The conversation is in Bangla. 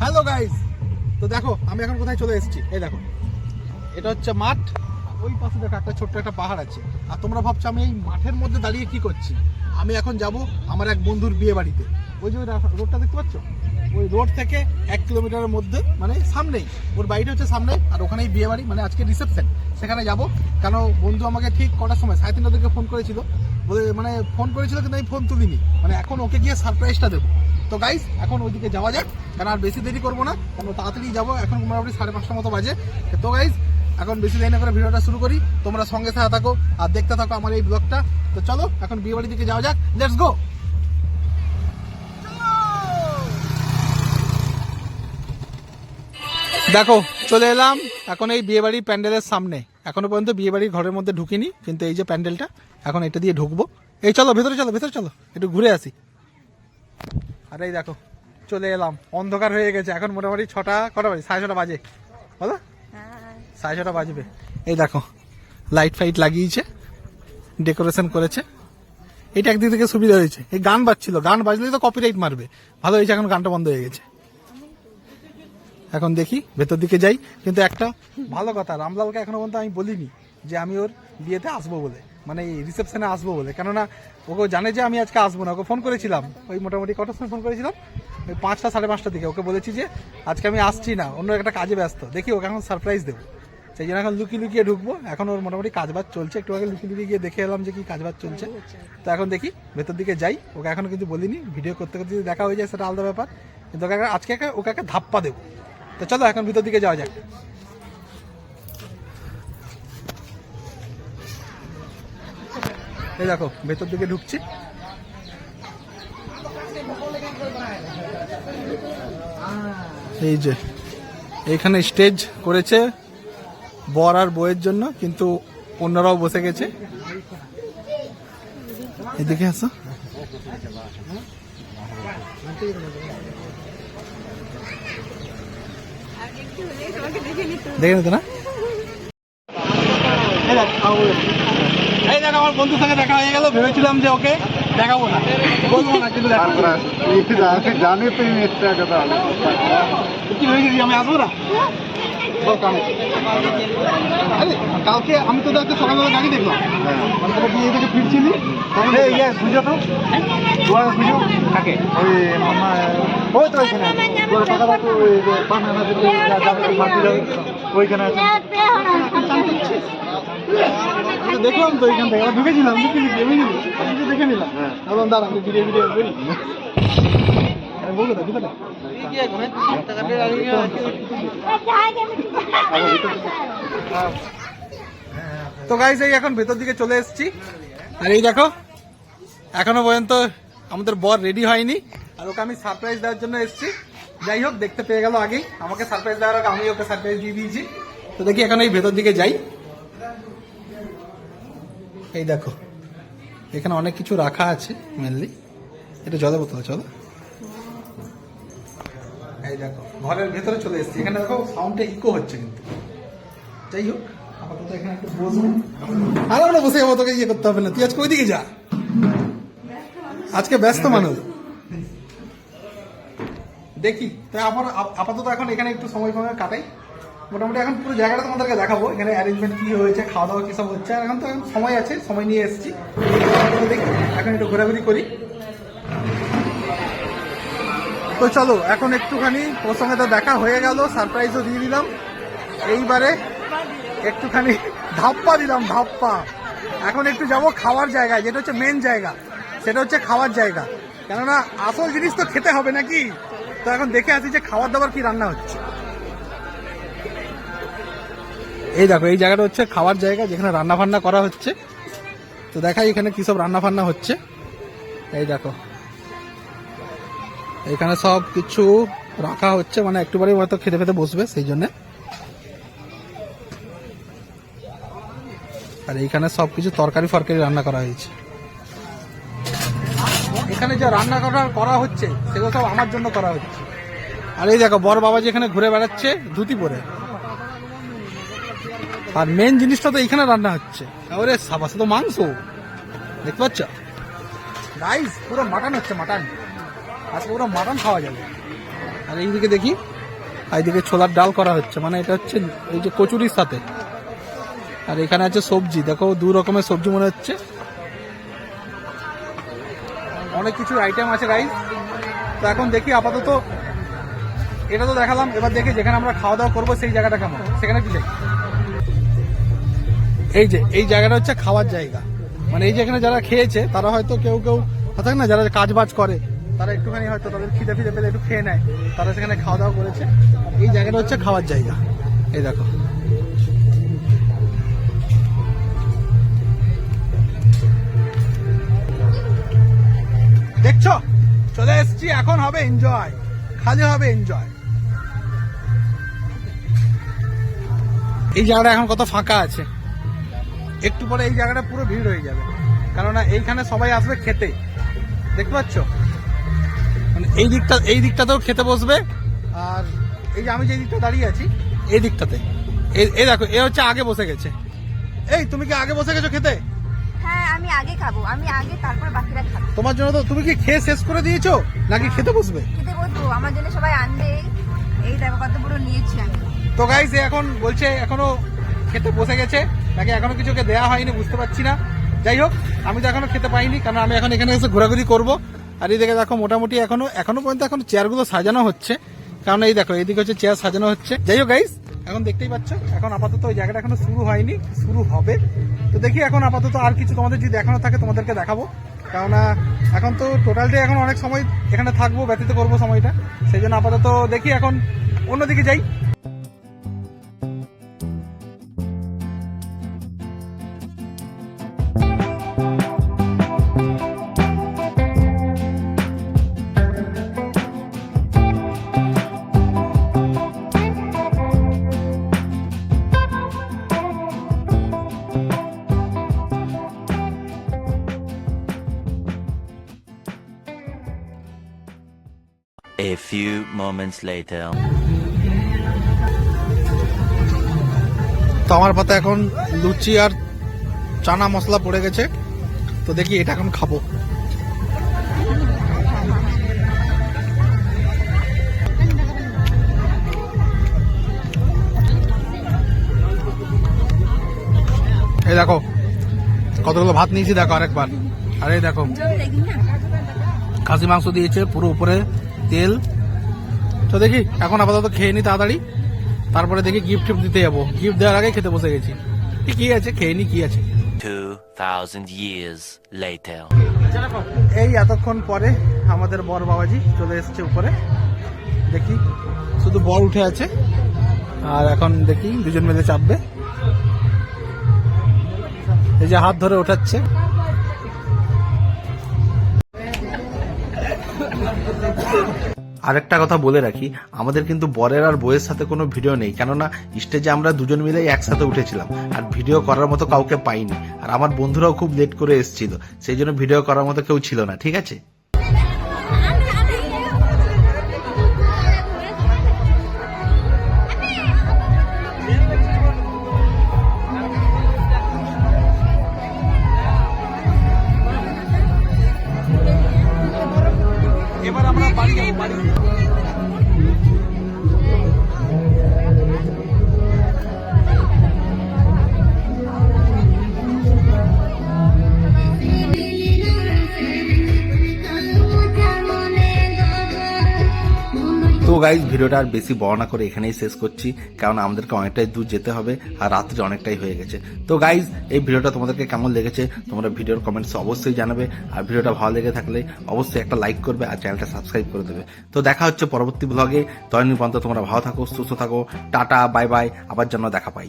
হ্যালো গাইস তো দেখো, আমি এখন কোথায় চলে এসেছি? এই দেখো, এটা হচ্ছে মাঠ। ওই পাশে দেখো একটা ছোট্ট একটা পাহাড় আছে। আর তোমরা ভাবছ, আমি এই মাঠের মধ্যে দাঁড়িয়ে কি করছি? আমি এখন যাব আমার এক বন্ধুর বিয়ে বাড়িতে। ওই যে রোডটা দেখতে পাচ্ছ? ওই রোড থেকে এক কিলোমিটারের মধ্যে মানে সামনেই। ওর বাড়িটা হচ্ছে সামনে আর ওখানেই বিয়ে বাড়ি মানে আজকে রিসেপশন সেখানে যাব। কেন, বন্ধু আমাকে ঠিক কটার সময়, সাড়ে তিনটার দিকে ফোন করেছিল। মানে ফোন করেছিল, কিন্তু আমি ফোন তুলিনি। মানে এখন ওকে গিয়ে সারপ্রাইজটা দেবো। তো গাইস এখন ওইদিকে যাওয়া যাক। কারণ আর বেশি দেরি করব না? কারণ তাড়াতাড়ি যাব? এখন মোটামুটি সাড়ে পাঁচটা মতো বাজে। তো গাইস এখন বেশি দেরি না করে ভিডিওটা শুরু করি। তোমরা সঙ্গে সাথে থাকো আর দেখতে থাকো আমার এই ব্লগটা। তো চলো, এখন বিয়ে বাড়ির দিকে যাওয়া যাক। লেটস গো দেখো, চলে এলাম এখন এই বিয়ে বাড়ির প্যান্ডেলের সামনে। এখনও পর্যন্ত বিয়ে বাড়ির ঘরের মধ্যে ঢুকিনি, কিন্তু এই যে প্যান্ডেলটা, এখন এটা দিয়ে ঢুকবো। এই চলো, ভেতরে চলো ভেতরে চলো, একটু ঘুরে আসি। আর এই দেখো, চলে এলাম। অন্ধকার হয়ে গেছে, এখন মোটামুটি ছটা, কটা বাজে? সাড়ে ছটা বাজে। বলো? সাড়ে ছটা বাজবে। এই দেখো লাইট ফাইট লাগিয়েছে ডেকোরেশন করেছে। এটা একদিক থেকে সুবিধা হয়েছে। এই গান বাজছিল, গান বাজলেই তো কপিরাইট মারবে। ভালো হয়েছে, এখন গানটা বন্ধ হয়ে গেছে। এখন দেখি, ভেতর দিকে যাই। কিন্তু একটা ভালো কথা, রামলালকে এখনও পর্যন্ত আমি বলিনি যে আমি ওর বিয়েতে আসব বলে। মানে রিসেপশনে আসব বলে। কেননা ওকে জানে যে আমি আজকে আসব না, ওকে ফোন করেছিলাম। ওই মোটামুটি কটার সময় ফোন করেছিলাম? ওই পাঁচটা, সাড়ে পাঁচটার দিকে। ওকে বলেছি যে আজকে আমি আসছি না, অন্য একটা কাজে ব্যস্ত। দেখি ওকে এখন সারপ্রাইজ দেবো। সেই জন্য এখন লুকিয়ে লুকিয়ে ঢুকবো। এখন ওর মোটামুটি কাজবাজ চলছে। একটু আগে লুকিয়ে লুকিয়ে গিয়ে দেখে এলাম যে কি কাজবাজ চলছে। তো এখন দেখি, ভেতর দিকে যাই। ওকে এখনও কিন্তু বলিনি। ভিডিও করতে করতে যদি দেখা হয়ে যায়, সেটা আলাদা ব্যাপার। কিন্তু ওকে আজকে ওকে একটা ধাপ্পা দেবো। তো চলো এখন ভিতর দিকে যাওয়া যাক। এই দেখো, ভেতর দিকে ঢুকছি। এই যে, এইখানে স্টেজ করেছে বর আর বউয়ের জন্য, কিন্তু অন্যরাও বসে গেছে। এদিকে আসো। দেখে নিতে না? দেখ আমার বন্ধুর সঙ্গে দেখা হয়ে গেল ভেবেছিলাম যে ওকে দেখাবো না। বলব না কিন্তু দেখাবো জানি তুই মিথ্যা কথা কি ভেবেছিস আমি আসব না? কালকে আমি তো আজকে সকালবেলা গাড়ি দেখলাম। মানে তোরা বিয়ে থেকে ফিরছিলি ইয়ে বুঝো তো। তোমার বুঝো। থাকে ওই মামা ওই তো ওইখানে। ওইখানে আছে। দেখলাম তো এখান থেকে। ঢুকে আমি দেখে নিলাম। হ্যাঁ। বললাম দাঁড়া আমি ভিডিও ভিডিও করি। তো গাইজ এই এখন ভেতর দিকে চলে এসেছি। আর এই দেখো এখনও পর্যন্ত আমাদের বর রেডি হয়নি। আর ওকে আমি সারপ্রাইজ দেওয়ার জন্য এসেছি। যাই হোক দেখতে পেয়ে গেল আগেই। আমাকে সারপ্রাইজ দেওয়ার আগে আমি ওকে সারপ্রাইজ দিয়ে দিয়েছি। তো দেখি এখন এই ভেতর দিকে যাই। এই দেখো, এখানে অনেক কিছু রাখা আছে মেনলি এটা জলের বোতল, চলো। এই দেখো, ঘরের ভেতরে চলে এসেছি। এখানে দেখো সাউন্ডটা ইকো হচ্ছে কিন্তু। যাই হোক, আপাতত এখানে একটু আর ইয়ে করতে হবে না। তুই যা। আজকে ব্যস্ত মানুষ। দেখি তাই আপাতত এখন এখানে একটু সময় সময় কাটাই। মোটামুটি এখন পুরো জায়গাটা তোমাদেরকে দেখাবো। এখানে অ্যারেঞ্জমেন্ট কি হয়েছে খাওয়া দাওয়া কি সব হচ্ছে। আর এখন তো এখন সময় আছে, সময় নিয়ে এসেছি। দেখি, এখন একটু ঘোরাঘুরি করি। তো চলো, এখন একটুখানি ওর সঙ্গে তো দেখা হয়ে গেল সারপ্রাইজও দিয়ে দিলাম। এইবারে একটুখানি ধাপ্পা দিলাম, ধাপ্পা। এখন একটু যাব খাওয়ার জায়গায়, যেটা হচ্ছে মেন জায়গা। সেটা হচ্ছে খাওয়ার জায়গা। কেননা আসল জিনিস তো খেতে হবে নাকি? তো এখন দেখে আসি যে খাবার দাবার কি রান্না হচ্ছে। এই দেখো, এই জায়গাটা হচ্ছে খাওয়ার জায়গা, যেখানে রান্না ফান্না করা হচ্ছে। তো দেখাই এখানে কি সব রান্না ফান্না হচ্ছে। এই দেখো, এখানে সব কিছু রাখা হচ্ছে মানে একটু হয়তো খেতে খেতে বসবে, সেই জন্য। আর এইখানে সব কিছু তরকারি ফরকারি রান্না করা হয়েছে। এখানে যে রান্না করা করা হচ্ছে, সেগুলো সব আমার জন্য করা হচ্ছে। আর এই দেখো বড় বাবা যেখানে ঘুরে বেড়াচ্ছে ধুতি পরে। আর মেন জিনিসটা তো এইখানে রান্না হচ্ছে। ওরে সাবাসে তো মাংস। দেখতে পাচ্ছ? রাইস পুরো মাটন হচ্ছে মাটন আজকে পুরো মাটন খাওয়া যাবে। আর এইদিকে দেখি এইদিকে ছোলার ডাল করা হচ্ছে। মানে এটা হচ্ছে এই যে কচুরির সাথে। আর এখানে আছে সবজি। দেখো, দু রকমের সবজি মনে হচ্ছে। অনেক কিছু আইটেম আছে রাইস তো এখন দেখি আপাতত। এটা তো দেখালাম। এবার দেখি যেখানে আমরা খাওয়া দাওয়া করব, সেই জায়গাটা কেমন। সেখানে কি যাই এই যে, এই জায়গাটা হচ্ছে খাওয়ার জায়গা। মানে এই যেখানে যারা খেয়েছে, তারা হয়তো কেউ কেউ থাকে না, যারা কাজ বাজ করে, তারা একটুখানি হয়তো তাদের খিদে ফিদে পেলে একটু খেয়ে নেয়। তারা সেখানে খাওয়া দাওয়া করেছে। এই জায়গাটা হচ্ছে খাওয়ার জায়গা। এই দেখো। দেখছ? চলে এসছি, এখন হবে এনজয় খালি হবে এনজয় এই জায়গাটা এখন কত ফাঁকা আছে। একটু পরে এই জায়গাটা পুরো ভিড় হয়ে যাবে। কেননা এইখানে সবাই আসবে খেতে। দেখতে পাচ্ছ? মানে এই দিকটা এই দিকটাতেও খেতে বসবে। আর এই যে আমি যে দিকটা দাঁড়িয়ে আছি এই দিকটাতে। এই- দেখো এ হচ্ছে আগে বসে গেছে। এই তুমি কি আগে বসে গেছো খেতে? হ্যাঁ আমি আগে খাব। আমি আগে তারপর বাকিরা খাব। তোমার জন্য তো তুমি কি খেয়ে শেষ করে দিয়েছ? নাকি খেতে বসবে? খেতে বসবো। আমার জন্য সবাই আনবে। এই দেখো কত বড় নিয়েছি আমি। তো গাইস এখন বলছে এখনও খেতে বসে গেছে। নাকি এখনও কিছুকে দেওয়া হয়নি, বুঝতে পারছি না। যাই হোক, আমি তো এখনও খেতে পাইনি, কারণ আমি এখন এখানে এসে ঘোরাঘুরি করব। আর এই দিকে দেখো, মোটামুটি এখনও এখনও পর্যন্ত এখন চেয়ারগুলো সাজানো হচ্ছে। কারণ এই দেখো এইদিকে হচ্ছে চেয়ার সাজানো হচ্ছে। যাই হোক গাইস এখন দেখতেই পাচ্ছ, এখন আপাতত ওই জায়গাটা এখনও শুরু হয়নি, শুরু হবে। তো দেখি এখন আপাতত আর কিছু তোমাদের যদি দেখানো থাকে, তোমাদেরকে দেখাবো। কেননা এখন তো টোটালটাই এখন অনেক সময় এখানে থাকব, ব্যতীত করব সময়টা। সেই জন্য আপাতত দেখি এখন অন্যদিকে যাই। Few moments later. তো আমার পাতে এখন লুচি আর চানা মশলা পড়ে গেছে। তো দেখি এটা এখন খাব। এই দেখো কতগুলো ভাত নিয়েছি দেখো আরেকবার। আরে দেখো দেখি খাসি মাংস দিয়েছে পুরো উপরে তেল তো দেখি এখন আপাতত খেয়ে নি তাড়াতাড়ি। তারপরে দেখি গিফট টিফট দিতে যাব। গিফট দেওয়ার আগে খেতে বসে গেছি। কি আছে? খেয়ে নি কি আছে? 2,000 years later. এই এতক্ষণ পরে আমাদের বর বাবাজি চলে এসেছে উপরে। দেখি শুধু বর উঠে আছে। আর এখন দেখি দুজন মিলে চাপবে। এই যে হাত ধরে ওঠাচ্ছে। আরেকটা কথা বলে রাখি, আমাদের কিন্তু বরের আর বইয়ের সাথে কোনো ভিডিও নেই, কেননা স্টেজে আমরা দুজন মিলে একসাথে উঠেছিলাম, আর ভিডিও করার মতো কাউকে পাইনি, আর আমার বন্ধুরাও খুব লেট করে এসেছিল, সেই জন্য ভিডিও করার মতো কেউ ছিল না, ঠিক আছে? গাইজ ভিডিওটা আর বেশি বর্ণনা করে এখানেই শেষ করছি, কারণ আমাদেরকে অনেকটাই দূর যেতে হবে, আর রাত্রি অনেকটাই হয়ে গেছে। তো গাইজ এই ভিডিওটা তোমাদেরকে কেমন লেগেছে, তোমরা ভিডিওর কমেন্টস অবশ্যই জানাবে, আর ভিডিওটা ভালো লেগে থাকলে অবশ্যই একটা লাইক করবে, আর চ্যানেলটা সাবস্ক্রাইব করে দেবে। তো দেখা হচ্ছে পরবর্তী ব্লগে তয়নি পর্যন্ত তোমরা ভালো থাকো, সুস্থ থাকো, টাটা বাই বাই আবার জন্য দেখা পাই।